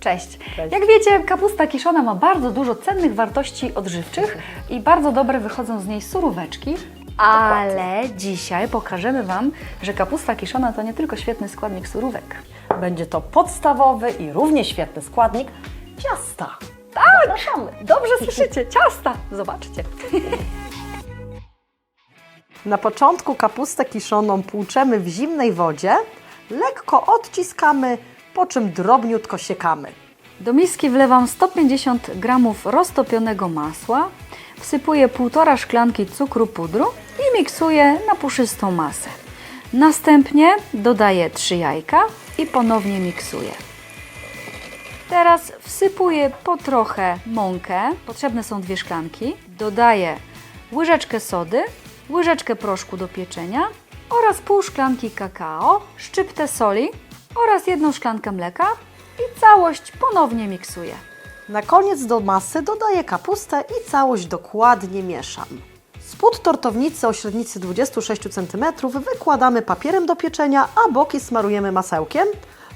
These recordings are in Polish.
Cześć. Cześć. Jak wiecie, kapusta kiszona ma bardzo dużo cennych wartości odżywczych i bardzo dobre wychodzą z niej suróweczki. Ale dzisiaj pokażemy Wam, że kapusta kiszona to nie tylko świetny składnik surówek. Będzie to podstawowy i równie świetny składnik ciasta. Tak! Zapraszamy. Dobrze słyszycie, ciasta! Zobaczcie. Na początku kapustę kiszoną płuczemy w zimnej wodzie, lekko odciskamy, po czym drobniutko siekamy. Do miski wlewam 150 g roztopionego masła, wsypuję 1,5 szklanki cukru pudru i miksuję na puszystą masę. Następnie dodaję 3 jajka i ponownie miksuję. Teraz wsypuję po trochę mąkę, potrzebne są dwie szklanki, dodaję łyżeczkę sody, łyżeczkę proszku do pieczenia oraz pół szklanki kakao, szczyptę soli oraz jedną szklankę mleka i całość ponownie miksuję. Na koniec do masy dodaję kapustę i całość dokładnie mieszam. Spód tortownicy o średnicy 26 cm wykładamy papierem do pieczenia, a boki smarujemy masełkiem,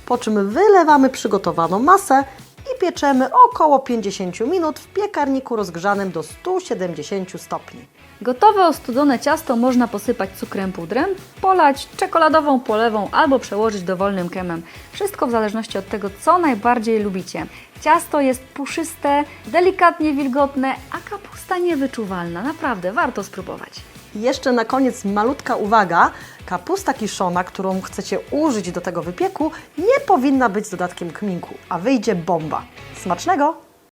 po czym wylewamy przygotowaną masę i pieczemy około 50 minut w piekarniku rozgrzanym do 170 stopni. Gotowe ostudzone ciasto można posypać cukrem pudrem, polać czekoladową polewą albo przełożyć dowolnym kremem. Wszystko w zależności od tego, co najbardziej lubicie. Ciasto jest puszyste, delikatnie wilgotne, a kapusta niewyczuwalna. Naprawdę, warto spróbować. Jeszcze na koniec malutka uwaga. Kapusta kiszona, którą chcecie użyć do tego wypieku, nie powinna być z dodatkiem kminku, a wyjdzie bomba. Smacznego!